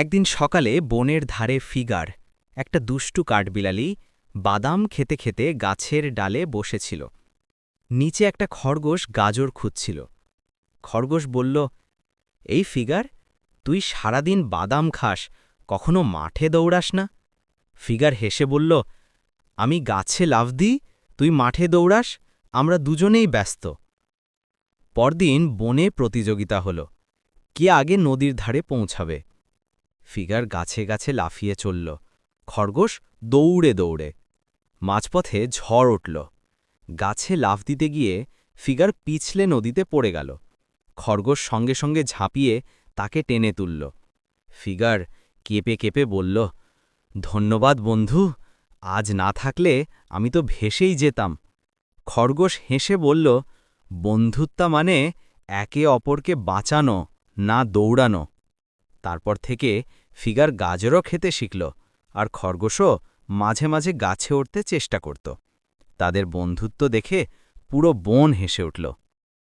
একদিন সকালে বনের ধারে ফিগার, একটা দুষ্টু কাঠবিলালি বাদাম খেতে খেতে গাছের ডালে বসেছিল। নিচে একটা খরগোশ গাজর খুঁজছিল। খরগোশ বলল, এই ফিগার, তুই সারাদিন বাদাম খাস, কখনো মাঠে দৌড়াস না? ফিগার হেসে বলল, আমি গাছে লাভ দিই, তুই মাঠে দৌড়াস, আমরা দুজনেই ব্যস্ত। পরদিন বনে প্রতিযোগিতা হল। কে আগে নদীর ধারে পৌঁছাবে? ফিগার গাছে গাছে লাফিয়ে চলল। খরগোশ দৌড়ে দৌড়ে মাঝপথে ঝড় উঠল। গাছে লাফ দিতে গিয়ে ফিগার পিছলে নদীতে পড়ে গেল। খরগোশ সঙ্গে সঙ্গে ঝাঁপিয়ে তাকে টেনে তুলল। ফিগার কেঁপে কেঁপে বলল, ধন্যবাদ বন্ধু, আজ না থাকলে আমি তো ভেসেই যেতাম। খরগোশ হেসে বলল, বন্ধুত্বা মানে একে অপরকে বাঁচানো, না দৌড়ানো। তারপর থেকে ফিগার গাজরও খেতে শিখল আর খরগোশও মাঝে মাঝে গাছে উঠতে চেষ্টা করত। তাদের বন্ধুত্ব দেখে পুরো বন হেসে উঠল।